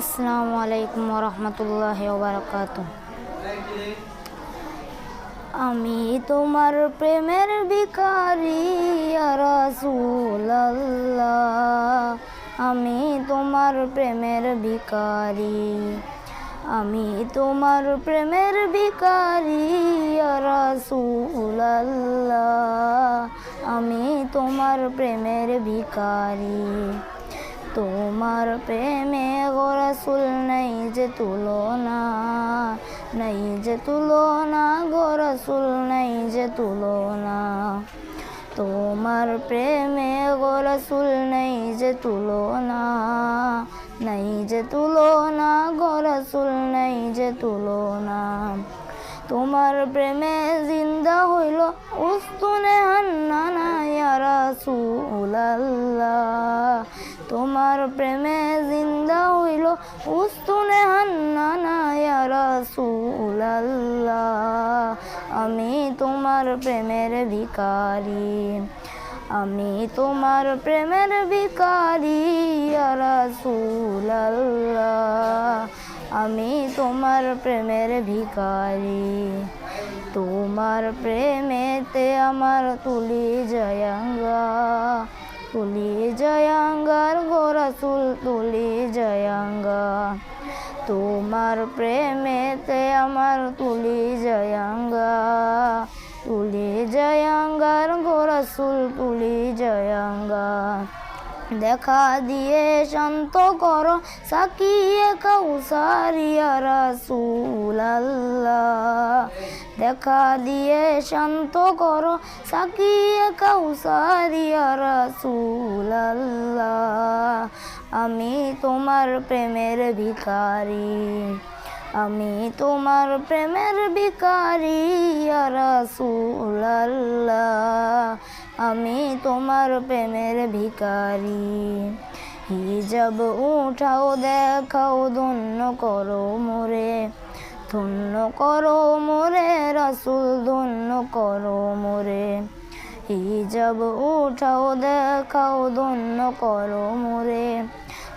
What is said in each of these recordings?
আসসালামু আলাইকুম রহমতুল্লাহ বারকাত আমি তোমার প্রেমের ভিখারি রাসূলুল্লাহ। আমি তোমার প্রেমের ভিখারি। আমি তোমার প্রেমের ভিখারি রাসূলুল্লাহ। আমি তোমার প্রেমের ভিখারি। তোমার প্রেমে গোরসুল নেই যে তুলনা, নেই যে তুলনা গোরসুল নেই যে তুলনা। তোমার প্রেমে গোরসুল নেই যে তুলনা, নেই যে তুলনা গোরসুল নেই যে তুলনা। তোমার প্রেমে জিন্দা হইল প্রেমে জিন্দা হইল, উস্তুনে হান্নানা ইয়া রাসূলুল্লাহ। আমি তোমার প্রেমের ভিখারি, আমি তোমার প্রেমের ভিখারি ইয়া রাসূলুল্লাহ। আমি তোমার প্রেমের ভিখারি, তোমার প্রেমেতে আমার তুলি জয়াঙ্গা, তুলি জয়াঙ্গার তুলি জয়াঙ্গা তোমার প্রেমেতে আমার তুলি জয়াঙ্গা তুলি জয়াঙ্গার গোরাসুল তুলি জয়াঙ্গা দেখা দিয়ে শান্ত করো, সাকিয়ে কাউসারিয়া রাসূলুল্লাহ। দেখা দিয়ে শান্ত করো, সাকিয়ে কাউসারিয়া রাসূলুল্লাহ। আমি তোমার প্রেমের ভিখারি। আমি তোমার প্রেমের ভিখারি, ইয়া রাসূলুল্লাহ। আমি তোমার প্রেমের ভিখারি। হিজাব উঠাও, দেখাও, ধন্য করো মোরে। ধন্য করো মোরে, রাসুল, ধন্য করো মোরে। হিজাব উঠাও, দেখাও, ধন্য করো মোরে।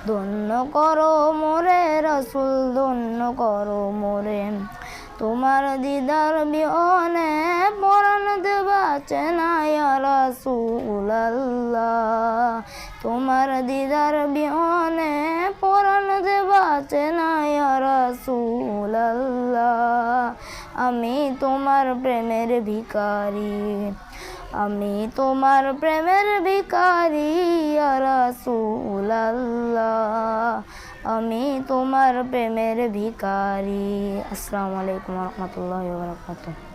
ধন্য করো মোরে রাসুল, ধন্য করো মোরে। তোমার দিদার বিহনে পরাণ দেবা চেনায়া রাসূলুল্লাহ। তোমার দিদার বিহনে পরাণ দেবা চেনায়া রাসূলুল্লাহ। আমি তোমার প্রেমের ভিখারি আমি তোমার প্রেমের ভিখারি ইয়া আমি তোমার প্রেমের ভিকারি আসসালামু আলাইকুম রহমতুল্লাহ বারকাতুহ।